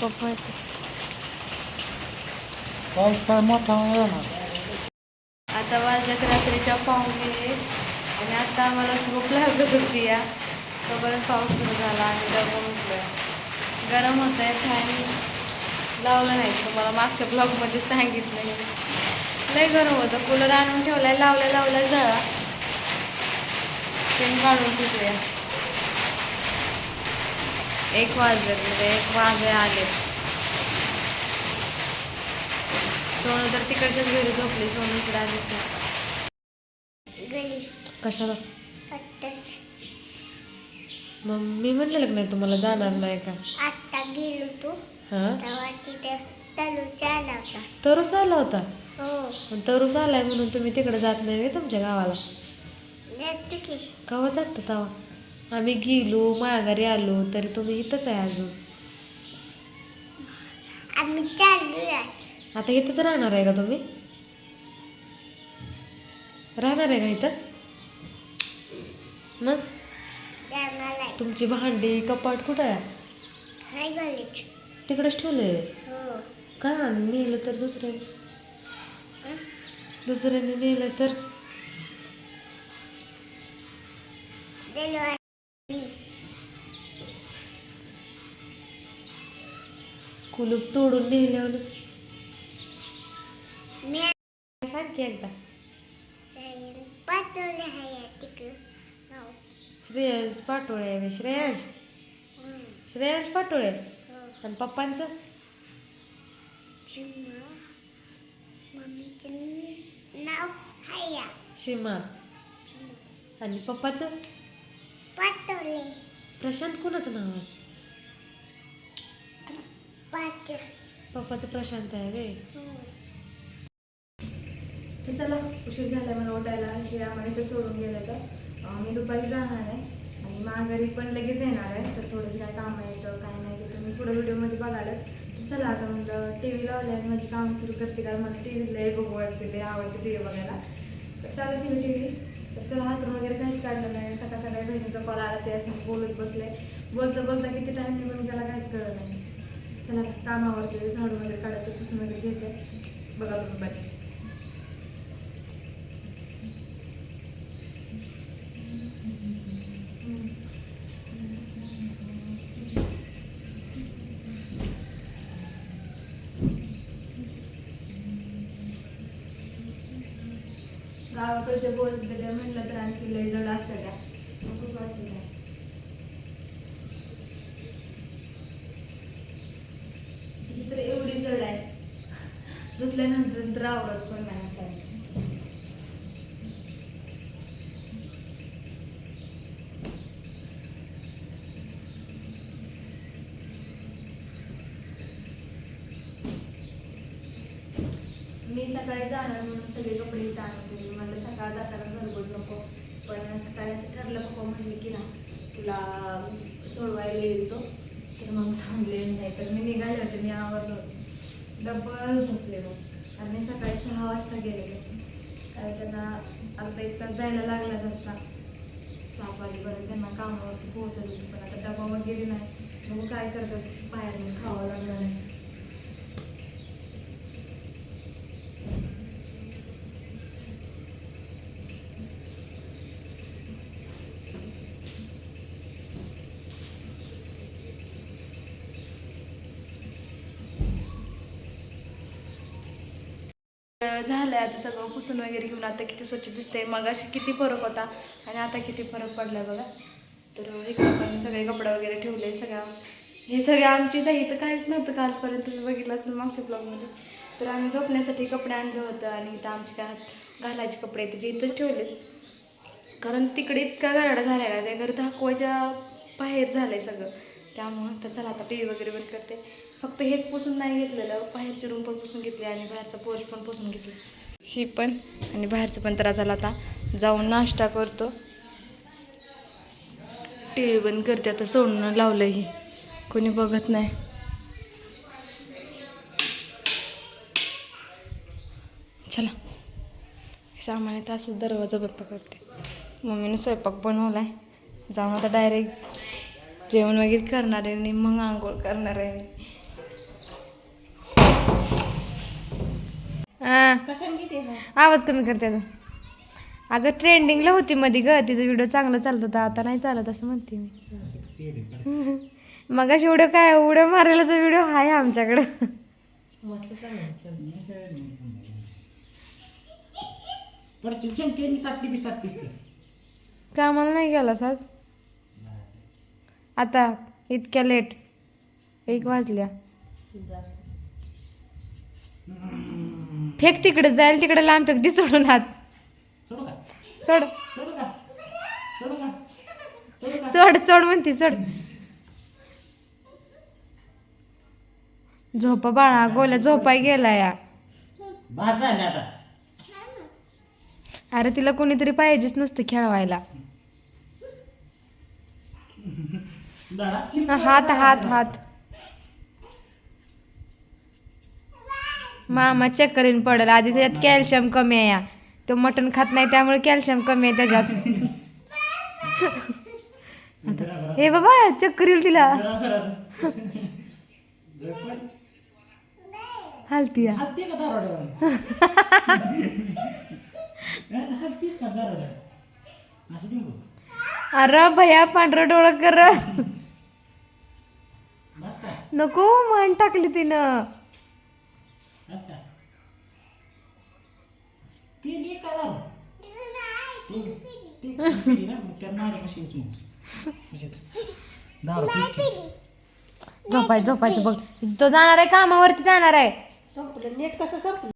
पप्पा येते पाऊस काय मोठा येणार आता वाजल्यात रात्रीच्या पाहुणे आणि आता आम्हाला झोप लागत होती या तोपर्यंत पाऊस सुरू झाला आणि गरम उठलोय गरम होत आहे फॅन लावलं नाही तुम्हाला मागच्या ब्लॉगमध्ये सांगितलं लय गरम होतं कूलर आणून ठेवलाय लावल्या लावल्या जळा पेन काढून ठेवूया एक वाजले म्हणजे एक वाजे आले. सोनू तर तिकडच्याच घरी झोपली सोनू इकडे आलीच नाही. कशाला? मग मी म्हणलेलं नाही तुम्हाला जाणार नाही का? आत्ता गेलो तू हां? तेव्हा तिथे तलू चाला होता. तरूस आला होता? हो. पण तरूस आलाय म्हणून तुम्ही तिकडे जात नाही तुमच्या गावाला? येतो की. केव्हा जाता तेव्हा आम्ही गेलो माघारी आलो तरी तुम्ही इथंच आहे अजून. आम्ही आता इथंच राहणार आहे का तुम्ही? राहणार आहे का इथं? मग? तुमची भांडी कपाट कुठं आहे? तिकडेच ठेवलंय? हो. का? नेलं तर दुसऱ्याने हं? दुसऱ्याने नेलं तर? कुलूप तोडून मी सांग की एकदा नाव श्रेयस पाटोळे आहे. श्रेयांश हं. श्रेयांश पाटोळे? हो. आणि पप्पांचं? आणि पप्पाचं? पाठवले प्रशांत कोणाचं नाव आहे? पप्पाचं प्रशांत आहे वे हो. तर चला उशीर झाला मला उठायला की आम्हाला इथं सोडून गेलं तर. मी दुपारी जाणार आहे आणि माघारी पण लगेच येणार आहे तर थोडंसं काय काम येतं काय नाही ते तुम्ही पुढे व्हिडिओमध्ये तर चला आता म्हटलं टी व्ही लावली आणि माझी कामं सुरू करते कारण मला टी व्ही लय बघू वाटते लय आवडते टी व्ही बघायला. तर चालू केली टी व्ही तर त्याला हातून वगैरे काहीच काढलं नाही. सकाळ सकाळी बहिणीचा कॉल आला ते असं बोलत बसले. बोलता बोलता किती टाईम निघून गेला काहीच कळलं नाही. त्यांना आता कामावरती झाडू वगैरे काढायचं पुसून वगैरे घ्यायचं बघा तुम्ही बाई गावाकडचे बोल म्हणलं तर आणखी लय जड असतं त्या नकोच वाटतं त्या ही तर एवढी जड आहे दुसऱ्यानंतर तर आवडत पण नाही असं आहे. मी सकाळी जाणार म्हणून सगळे कपडे इथं आणून ठेवले म्हणलं सकाळ जाताना घरगुत नको पण सकाळी असं ठरलं पप्पा म्हटले की ना तुला सोडवायला येईल तो तर मग थांबले नाही तर मी निघाले होते मी आवरलो होते डबल झोपले मग आणि सकाळी सहा वाजता गेले कारण त्यांना अर्धा एक तास जायला लागलाच असता. सात बरं त्यांना कामावरती पोहोचत होती पण आता डबा वगैरे नाही. मग काय करतात? बाहेर खावं लागलं नाही झालं आता सगळं पुसून वगैरे घेऊन आता किती स्वच्छ दिसतंय मग अशी किती फरक होता आणि आता किती फरक पडला बघा. तर इकडे पण सगळे कपडे वगैरे ठेवले सगळ्या हे सगळे आमची जाई तर काहीच नव्हतं कालपर्यंत तुम्ही बघितलं असेल मागच्या ब्लॉगमध्ये तर आम्ही झोपण्यासाठी कपडे आणलं होतं आणि इथं आमचे काय हात घालायचे कपडे ते इथंच ठेवलेत. कारण तिकडे इतका गराडा झाला ना ते घर धाकवाच्या बाहेर झालं आहे सगळं. त्यामुळं तर चला आता टी व्ही वगैरे बंद करते. फक्त हेच पुसून नाही घेतलेलं बाहेरचे रूम पण पुसून घेतले आणि बाहेरचा पोर्च पण पुसून घेतले. ही पण आणि बाहेरचं पण त्रास झाला आता. जाऊन नाश्ता करतो. टी व्ही बंद करते आता सोडून लावलं ही. कोणी बघत नाही. चला. सामान्य येतं असं दरवाजा बंद करते. मम्मीने स्वयंपाक बनवलाय. जाऊन आता डायरेक्ट जेवण वगैरे करणार आहे आणि मग आंघोळ करणार आहे आवाज कमी करते. अगं ट्रेंडिंगला होती मध्ये ग. तिचा व्हिडिओ चांगला चालत होता. आता नाही चालत असं म्हणते मी. मग एवढं काय? उड्या मारायलाचा व्हिडिओ आहे आमच्याकडं. कामाला नाही गेला सास आता इतक्या लेट एक वाजल्या. फेक तिकडे जाईल तिकडे लांब फेक दे सोडून हात सोडू. सोड सोडू म्हणते सोड. झोपा बाळा गोल्या झोपाय गेला या. अरे तिला कोणीतरी पाहिजेच नुसतं खेळवायला. हात हात हात. मामा चेक करीन पडेल. आधी त्याच्यात कॅल्शियम कमी आहे या. तो मटण खात नाही त्यामुळे कॅल्शियम कमी आहे त्याच्यात. हे बाबा चक्कर येईल तिला. हालती अरे भया पांढरं डोळं कर. नको मान टाकली तिनं बस का पिली का दारू ती ती पिली ना मग त्या माझ्या कशी येऊ दारू पिली झोपाय झोपायचं बघ. तो जाणार आहे कामावरती जाणार आहे. संपलं नेट कसं संपलं?